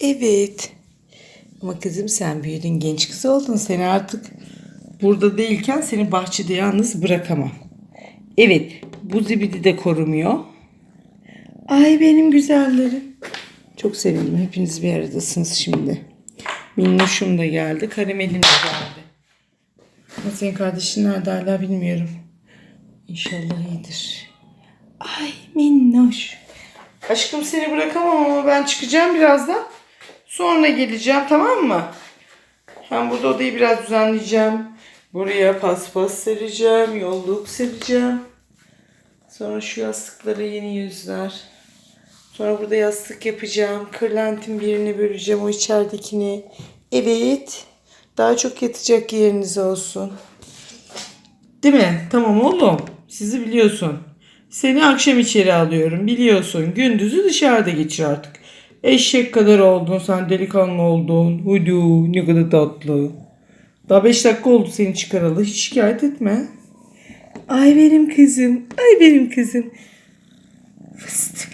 Evet. Ama kızım sen büyüdün genç kız oldun. Seni artık burada değilken seni bahçede yalnız bırakamam. Evet bu zibidi de korumuyor. Ay benim güzellerim. Çok sevindim. Hepiniz bir aradasınız şimdi. Minnoşum da geldi. Karamelim de geldi. Ama senin kardeşin nerede hala bilmiyorum. İnşallah iyidir. Ay minnoş. Aşkım seni bırakamam ama ben çıkacağım birazdan. Sonra geleceğim tamam mı? Ben burada odayı biraz düzenleyeceğim. Buraya paspas sereceğim, yolluk sereceğim. Sonra şu yastıklara yeni yüzler. Sonra burada yastık yapacağım. Kırlentin birini böleceğim o içeridekini. Evet. Daha çok yatacak yeriniz olsun. Değil mi? Tamam oğlum. Sizi biliyorsun. Seni akşam içeri alıyorum biliyorsun. Gündüzü dışarıda geçir artık. Eşek kadar oldun sen delikanlı oldun. Hudu ne kadar tatlı. Daha 5 dakika oldu seni çıkaralı. Hiç şikayet etme. Ay benim kızım. Ay benim kızım. Fıstık.